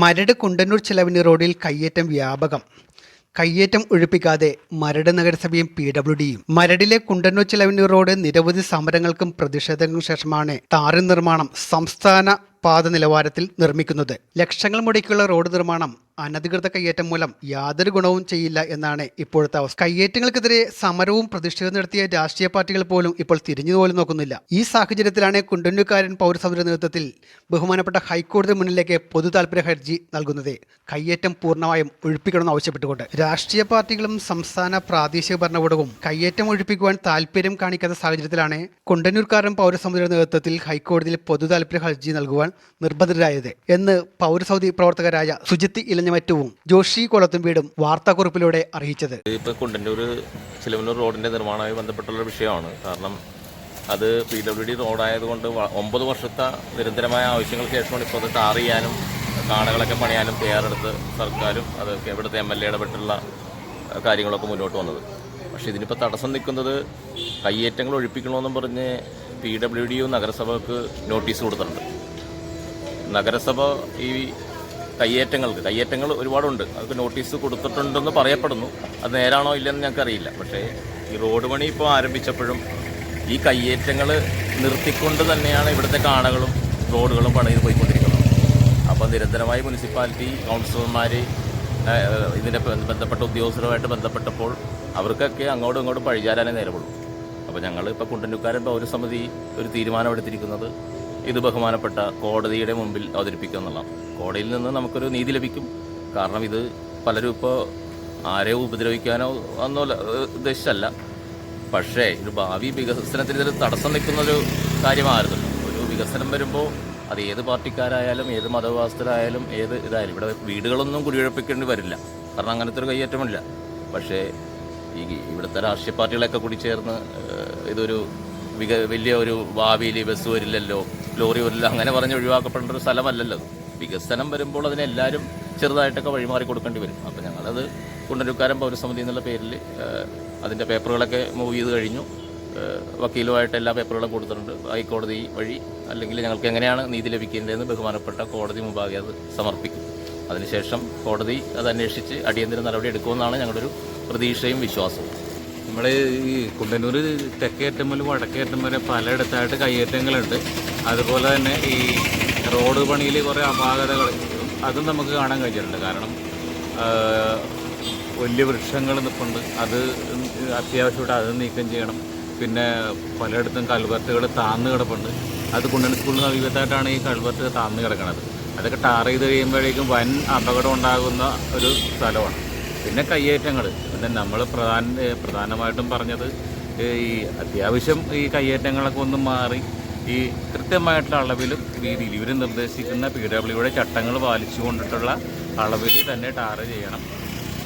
മരട് കുണ്ടന്നൂർ ചിലവിന് റോഡിൽ കയ്യേറ്റം വ്യാപകം. കയ്യേറ്റം ഒഴിപ്പിക്കാതെ മരട് നഗരസഭയും പി ഡബ്ല്യു ഡിയും. മരടിലെ കുണ്ടന്നൂർ ചിലവിന് റോഡ് നിരവധി സമരങ്ങൾക്കും പ്രതിഷേധങ്ങൾക്കും ശേഷമാണ് ടാറിൻ നിർമ്മാണം സംസ്ഥാന പാത നിലവാരത്തിൽ നിർമ്മിക്കുന്നത്. ലക്ഷങ്ങൾ മുടക്കിയുള്ള റോഡ് നിർമ്മാണം അനധികൃത കയ്യേറ്റം മൂലം യാതൊരു ഗുണവും ചെയ്യില്ല എന്നാണ് ഇപ്പോഴത്തെ അവസ്ഥ. കയ്യേറ്റങ്ങൾക്കെതിരെ സമരവും പ്രതിഷേധം നടത്തിയ രാഷ്ട്രീയ പാർട്ടികൾ പോലും ഇപ്പോൾ തിരിഞ്ഞു പോലും നോക്കുന്നില്ല. ഈ സാഹചര്യത്തിലാണ് കുണ്ടന്നൂക്കാരൻ പൗരസമിതിയുടെ നേതൃത്വത്തിൽ ബഹുമാനപ്പെട്ട ഹൈക്കോടതി മുന്നിലേക്ക് പൊതു താൽപര്യ ഹർജി നൽകുന്നത്. കയ്യേറ്റം പൂർണമായും ഒഴിപ്പിക്കണമെന്ന് ആവശ്യപ്പെട്ടുകൊണ്ട് രാഷ്ട്രീയ പാർട്ടികളും സംസ്ഥാന പ്രാദേശിക ഭരണകൂടവും കയ്യേറ്റം ഒഴിപ്പിക്കുവാൻ താല്പര്യം കാണിക്കാത്ത സാഹചര്യത്തിലാണ് കുണ്ടന്നൂർക്കാരൻ പൗരസമിതിയുടെ നേതൃത്വത്തിൽ ഹൈക്കോടതിയിൽ പൊതു താൽപര്യ ഹർജി നൽകുവാൻ നിർബന്ധിതരായത് എന്ന് പൗരസൗദി പ്രവർത്തകരായ സുജിത്ത് ഇലഞ്ഞമറ്റവും ജോഷി കൊളത്തും വീടും വാർത്താക്കുറിപ്പിലൂടെ അറിയിച്ചത്. ഇപ്പോൾ കുണ്ടന്നൂർ ചിലവന്നൂർ റോഡിന്റെ നിർമ്മാണവുമായി ബന്ധപ്പെട്ടുള്ള വിഷയമാണ്. കാരണം അത് പി ഡബ്ല്യു ഡി റോഡായതുകൊണ്ട് ഒമ്പത് വർഷത്തെ നിരന്തരമായ ആവശ്യങ്ങൾക്ക് ശേഷമാണ് ഇപ്പോൾ അത് ടാർ ചെയ്യാനും കാണകളൊക്കെ പണിയാനും തയ്യാറെടുത്ത് സർക്കാരും അതൊക്കെ ഇവിടുത്തെ എം എൽ എ ഇടപെട്ടുള്ള കാര്യങ്ങളൊക്കെ മുന്നോട്ട് വന്നത്. പക്ഷേ ഇതിനിപ്പോൾ തടസ്സം നിൽക്കുന്നത് കയ്യേറ്റങ്ങൾ ഒഴിപ്പിക്കണമെന്നും പറഞ്ഞ് പി ഡബ്ല്യു ഡിയും നഗരസഭക്ക് നോട്ടീസ് കൊടുത്തിട്ടുണ്ട്. നഗരസഭ ഈ കയ്യേറ്റങ്ങൾക്ക് കയ്യേറ്റങ്ങൾ ഒരുപാടുണ്ട്. അതൊക്കെ നോട്ടീസ് കൊടുത്തിട്ടുണ്ടെന്ന് പറയപ്പെടുന്നു. അത് നേരാണോ ഇല്ലെന്ന് ഞങ്ങൾക്കറിയില്ല. പക്ഷേ ഈ റോഡ് പണി ഇപ്പോൾ ആരംഭിച്ചപ്പോഴും ഈ കയ്യേറ്റങ്ങൾ നിർത്തിക്കൊണ്ട് തന്നെയാണ് ഇവിടുത്തെ കാണകളും റോഡുകളും പണിത് പോയിക്കൊണ്ടിരിക്കുന്നത്. അപ്പോൾ നിരന്തരമായി മുനിസിപ്പാലിറ്റി കൗൺസിലർമാർ ഇതിന്റെ ബന്ധ- ബന്ധപ്പെട്ട ഉദ്യോഗസ്ഥരുമായിട്ട് ബന്ധപ്പെട്ടപ്പോൾ അവർക്കൊക്കെ അങ്ങോട്ടും ഇങ്ങോട്ടും പഴിചാരാനേ നേരമുള്ളൂ. അപ്പോൾ ഞങ്ങൾ ഇപ്പോൾ കുണ്ടന്നുക്കാരൻ പൗരസമിതി ഒരു തീരുമാനമെടുത്തിരിക്കുന്നത് ഇത് ബഹുമാനപ്പെട്ട കോടതിയുടെ മുമ്പിൽ അവതരിപ്പിക്കുക എന്നുള്ളതാണ്. കോടതിയിൽ നിന്ന് നമുക്കൊരു നീതി ലഭിക്കും. കാരണം ഇത് പലരും ഇപ്പോൾ ആരെയോ ഉപദ്രവിക്കാനോ എന്നോ ഉദ്ദേശിച്ചല്ല. പക്ഷേ ഒരു ഭാവി വികസനത്തിന് ഇതിൽ തടസ്സം നിൽക്കുന്നൊരു കാര്യമായിരുന്നല്ലോ ഒരു വികസനം വരുമ്പോൾ അത് ഏത് പാർട്ടിക്കാരായാലും ഏത് മതവിഭാഗസ്ഥരായാലും ഏത് ഇതായാലും. ഇവിടെ വീടുകളൊന്നും കുടിയൊഴിപ്പിക്കേണ്ടി വരില്ല. കാരണം അങ്ങനത്തെ ഒരു കയ്യേറ്റമില്ല. പക്ഷേ ഈ ഇവിടുത്തെ രാഷ്ട്രീയ പാർട്ടികളൊക്കെ കൂടി ചേർന്ന് ഇതൊരു വലിയ ഒരു ഭാവിയിൽ ബസ് വരില്ലല്ലോ. ലോറി വരില്ല. അങ്ങനെ പറഞ്ഞ് ഒഴിവാക്കപ്പെടേണ്ട ഒരു സ്ഥലമല്ലല്ലോ. വികസനം വരുമ്പോൾ അതിനെല്ലാവരും ചെറുതായിട്ടൊക്കെ വഴിമാറി കൊടുക്കേണ്ടി വരും. അപ്പോൾ ഞങ്ങളത് കുണ്ടരുക്കാരൻ പൗരസമിതി എന്നുള്ള പേരിൽ അതിന്റെ പേപ്പറുകളൊക്കെ മൂവ് ചെയ്ത് കഴിഞ്ഞു. വക്കീലുമായിട്ട് എല്ലാ പേപ്പറുകളും കൊടുത്തിട്ടുണ്ട്. ഹൈക്കോടതി വഴി അല്ലെങ്കിൽ ഞങ്ങൾക്ക് എങ്ങനെയാണ് നീതി ലഭിക്കേണ്ടതെന്ന് ബഹുമാനപ്പെട്ട കോടതി മുമ്പാകെ അത് സമർപ്പിക്കും. അതിനുശേഷം കോടതി അത് അന്വേഷിച്ച് അടിയന്തര നടപടി എടുക്കുമെന്നാണ് ഞങ്ങളുടെ ഒരു പ്രതീക്ഷയും വിശ്വാസവും. നമ്മുടെ ഈ കുണ്ടന്നൂർ തെക്കേറ്റം മുതൽ വടക്കേറ്റം വരെ പലയിടത്തായിട്ട് കയ്യേറ്റങ്ങളുണ്ട്. അതുപോലെ തന്നെ ഈ റോഡ് പണിയിൽ കുറേ അപാകതകൾ അതും നമുക്ക് കാണാൻ കഴിഞ്ഞിട്ടുണ്ട്. കാരണം വലിയ വൃക്ഷങ്ങൾ നിൽപ്പുണ്ട് അത് അത്യാവശ്യമായിട്ട് അത് നീക്കം ചെയ്യണം. പിന്നെ പലയിടത്തും കൽവർത്തുകൾ താന്ന് കിടപ്പുണ്ട്. അത് കുണ്ടൻ സ്കൂളിന് സമീപത്തായിട്ടാണ് ഈ കൽവർത്ത് താന്ന് കിടക്കുന്നത് അതൊക്കെ ടാർ ചെയ്ത് കഴിയുമ്പോഴേക്കും വൻ അപകടം ഉണ്ടാകുന്ന ഒരു സ്ഥലമാണ്. പിന്നെ കയ്യേറ്റങ്ങൾ പിന്നെ നമ്മൾ പ്രധാന പ്രധാനമായിട്ടും പറഞ്ഞത് ഈ അത്യാവശ്യം ഈ കയ്യേറ്റങ്ങളൊക്കെ ഒന്ന് മാറി ഈ കൃത്യമായിട്ടുള്ള അളവിലും രീതിയിൽ ഇവർ നിർദ്ദേശിക്കുന്ന പി ഡബ്ല്യുടെ ചട്ടങ്ങൾ പാലിച്ചുകൊണ്ടിട്ടുള്ള അളവിൽ തന്നെ ടാറ് ചെയ്യണം.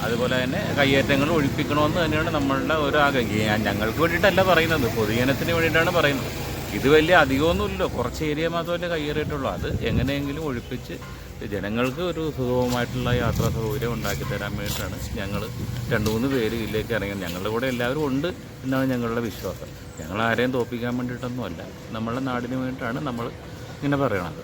അതുപോലെ തന്നെ കയ്യേറ്റങ്ങൾ ഒഴിപ്പിക്കണമെന്ന് തന്നെയാണ് നമ്മളുടെ ഒരു ആഗ്രഹം. ഞങ്ങൾക്ക് വേണ്ടിയിട്ടല്ല പറയുന്നത് പൊതുജനത്തിന് വേണ്ടിയിട്ടാണ് പറയുന്നത്. ഇത് വലിയ അധികമൊന്നുമില്ലല്ലോ. കുറച്ച് ഏരിയ മാത്രമല്ലേ കയ്യേറിയിട്ടുള്ളൂ. അത് എങ്ങനെയെങ്കിലും ഒഴിപ്പിച്ച് ജനങ്ങൾക്ക് ഒരു സുഗമമായിട്ടുള്ള യാത്രാ സൗകര്യം ഉണ്ടാക്കി തരാൻ വേണ്ടിയിട്ടാണ് ഞങ്ങൾ രണ്ട് മൂന്ന് പേര് ഇതിലേക്ക് ഇറങ്ങിയത് ഞങ്ങളുടെ കൂടെ എല്ലാവരും ഉണ്ട് എന്നാണ് ഞങ്ങളുടെ വിശ്വാസം. ഞങ്ങൾ ആരെയും തോപ്പിക്കാൻ വേണ്ടിയിട്ടൊന്നുമല്ല. നമ്മളുടെ നാടിന് വേണ്ടിയിട്ടാണ് നമ്മൾ ഇങ്ങനെ പറയണത്.